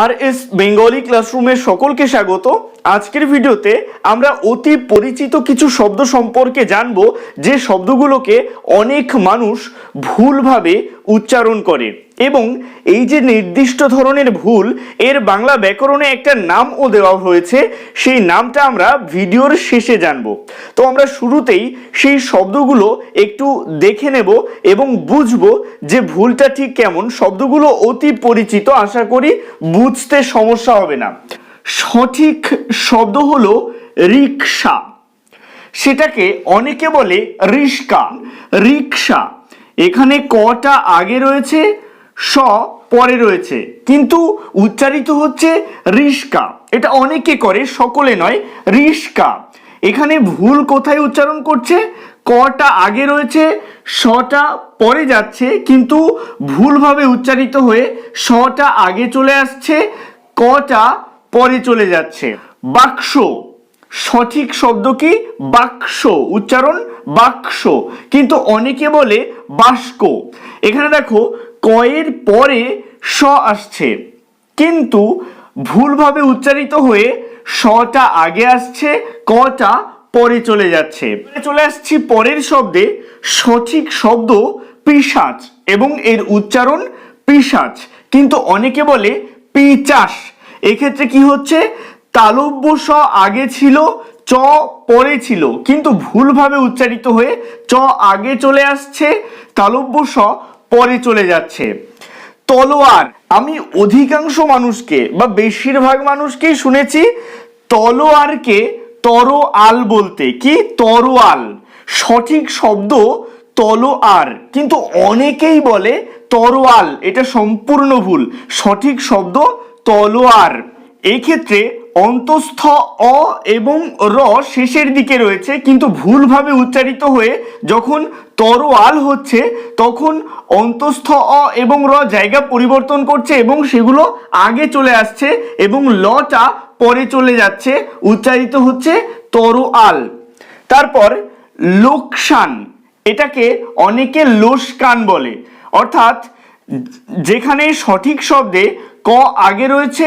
আর S Bengali ক্লাসরুমের সকলকে স্বাগত। আজকের ভিডিওতে আমরা অতি পরিচিত কিছু শব্দ সম্পর্কে জানব, যে শব্দগুলোকে অনেক মানুষ ভুলভাবে উচ্চারণ করে। এবং এই যে নির্দিষ্ট ধরনের ভুল, এর বাংলা ব্যাকরণে একটা নামও দেওয়া হয়েছে, সেই নামটা আমরা ভিডিওর শেষে জানব। তো আমরা শুরুতেই সেই শব্দগুলো একটু দেখে নেব এবং বুঝব যে ভুলটা ঠিক কেমন। শব্দগুলো অতি পরিচিত, আশা করি বুঝতে সমস্যা হবে না। সঠিক শব্দ হলো রিক্সা সেটাকে অনেকে বলে রিস্কা রিক্সা। এখানে কটা আগে রয়েছে? স পরে রয়েছে। কিন্তু উচ্চারিত হচ্ছে রিস্কা এটা অনেকে করে, সকলে নয় রিস্কা এখানে ভুল কোথায় উচ্চারণ করছে? কটা আগে রয়েছে, সটা পরে যাচ্ছে, কিন্তু ভুলভাবে উচ্চারিত হয়ে সটা আগে চলে আসছে, কটা পরে চলে যাচ্ছে। বাক্স। সঠিক শব্দ কি? বাক্স। উচ্চারণ বাক্স। কিন্তু অনেকে বলে বাস্ক এখানে দেখো কয়ের পরে স আসছে। কিন্তু ভুলভাবে উচ্চারিত হয়ে সটা আগে আসছে, কটা পরে চলে যাচ্ছে। চলে আসছি পরের শব্দে। সঠিক শব্দ পিশাচ এবং এর উচ্চারণ পিশাচ। কিন্তু অনেকে বলে পিচাস। এক্ষেত্রে কি হচ্ছে? তালব্য স আগে ছিল, চ পরে ছিল। কিন্তু ভুলভাবে উচ্চারিত হয়ে চ আগে চলে আসছে, তালব্য স পরে চলে যাচ্ছে। তলোয়ার, আমি অধিকাংশ মানুষকে বা বেশিরভাগ মানুষকেই শুনেছি তলোয়ারকে তরোয়াল বলতে। কি? তরোয়াল। সঠিক শব্দ তলোয়ার। কিন্তু অনেকেই বলে তরোয়াল, এটা সম্পূর্ণ ভুল। সঠিক শব্দ তলোয়ার। এই ক্ষেত্রে অন্তস্থ অ এবং র শেষের দিকে রয়েছে, কিন্তু ভুলভাবে উচ্চারিত হয়ে যখন তরোয়াল হচ্ছে, তখন অন্তস্থ অ এবং র জায়গা পরিবর্তন করছে এবং সেগুলো আগে চলে আসছে এবং লটা পরে চলে যাচ্ছে, উচ্চারিত হচ্ছে তরোয়াল। তারপর লোকসান, এটাকে অনেকে লোসকান বলে। অর্থাৎ, যেখানে সঠিক শব্দে ক আগে রয়েছে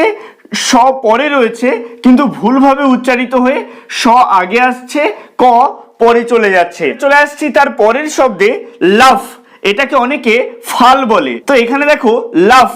স পরে রয়েছে, কিন্তু ভুলভাবে উচ্চারিত হয়ে স আগে আসছে, ক পরে চলে যাচ্ছে। চলে আসছি তার পরের শব্দে, লাফ। এটাকে অনেকে ফাল বলে। তো এখানে দেখো, লাফ।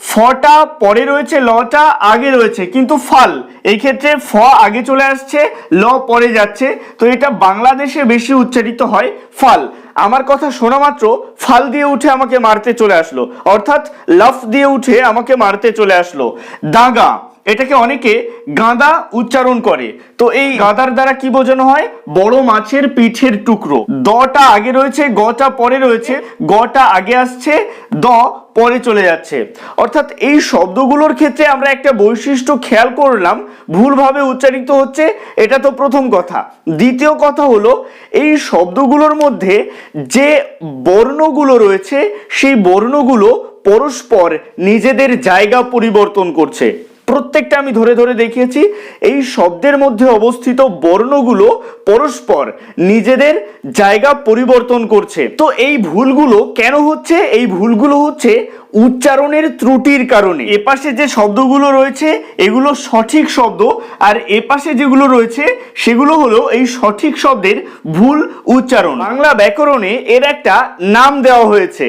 ফটা পরে রয়েছে, লটা আগে রয়েছে, কিন্তু ফাল। এই ক্ষেত্রে ফ আগে চলে আসছে, ল পরে যাচ্ছে। তো এটা বাংলাদেশে বেশি উচ্চারিত হয়, ফাল। আমার কথা শোনা মাত্র ফাল দিয়ে উঠে আমাকে মারতে চলে আসলো। অর্থাৎ লাফ দিয়ে উঠে আমাকে মারতে চলে আসলো। দাগা এটাকে অনেকে গাঁদা উচ্চারণ করে। তো এই গাঁদার দ্বারা কি বোঝানো হয়? বড় মাছের পিঠের টুকরো। দটা আগে রয়েছে, গটা পরে রয়েছে, গটা আগে আসছে, দ পরে চলে যাচ্ছে। অর্থাৎ এই শব্দগুলোর ক্ষেত্রে আমরা একটা বৈশিষ্ট্য খেয়াল করলাম, ভুলভাবে উচ্চারিত হচ্ছে, এটা তো প্রথম কথা। দ্বিতীয় কথা হলো, এই শব্দগুলোর মধ্যে যে বর্ণগুলো রয়েছে, সেই বর্ণগুলো পরস্পর নিজেদের জায়গা পরিবর্তন করছে। প্রত্যেকটা আমি ধরে ধরে দেখিয়েছি, এই শব্দের মধ্যে অবস্থিত বর্ণগুলো পরস্পর নিজেদের জায়গা পরিবর্তন করছে। তো এই ভুলগুলো কেন হচ্ছে? এই ভুলগুলো হচ্ছে উচ্চারণের ত্রুটির কারণে। এপাশে যে শব্দগুলো রয়েছে, এগুলো সঠিক শব্দ, আর এপাশে যেগুলো রয়েছে, সেগুলো হলো এই সঠিক শব্দের ভুল উচ্চারণ। বাংলা ব্যাকরণে এর একটা নাম দেওয়া হয়েছে।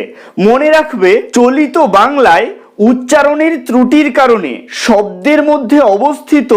মনে রাখবে, চলিত বাংলায় উচ্চারণের ত্রুটির কারণে শব্দের মধ্যে অবস্থিত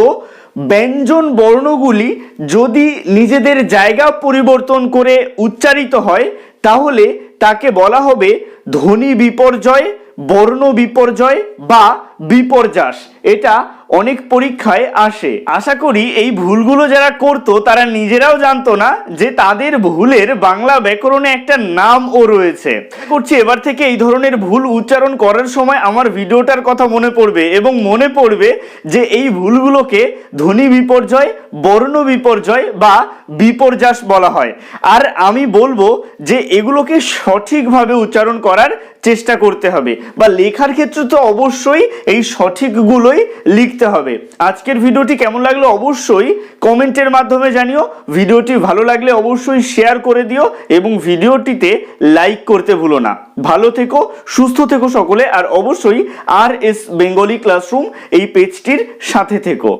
ব্যঞ্জন বর্ণগুলি যদি নিজেদের জায়গা পরিবর্তন করে উচ্চারিত হয়, তাহলে তাকে বলা হবে ধ্বনি বিপর্যয় বর্ণ বিপর্যয় বা বিপর্যাস। এটা অনেক পরীক্ষায় আসে। আশা করি এই ভুলগুলো যারা করতো, তারা নিজেরাও জানতো না যে তাদের ভুলের বাংলা ব্যাকরণে একটা নামও রয়েছে। করছি এবার থেকে এই ধরনের ভুল উচ্চারণ করার সময় আমার ভিডিওটার কথা মনে পড়বে এবং মনে পড়বে যে এই ভুলগুলোকে ধ্বনি বিপর্যয়, বর্ণ বিপর্যয় বা বিপর্যাস বলা হয়। আর আমি বলব যে এগুলোকে সঠিকভাবে উচ্চারণ করার চেষ্টা করতে হবে। বা লেখার ক্ষেত্রে তো অবশ্যই এই সঠিকগুলোই লিখতে হবে। আজকের ভিডিওটি কেমন লাগল অবশ্যই কমেন্টের মাধ্যমে জানিও। ভিডিওটি ভালো লাগলে অবশ্যই শেয়ার করে দিও এবং ভিডিওটিতে লাইক করতে ভুলো না। ভালো থেকো, সুস্থ থেকো সকলে, আর অবশ্যই আর এস বেঙ্গলি ক্লাসরুম এই পেজটির সাথে থেকো।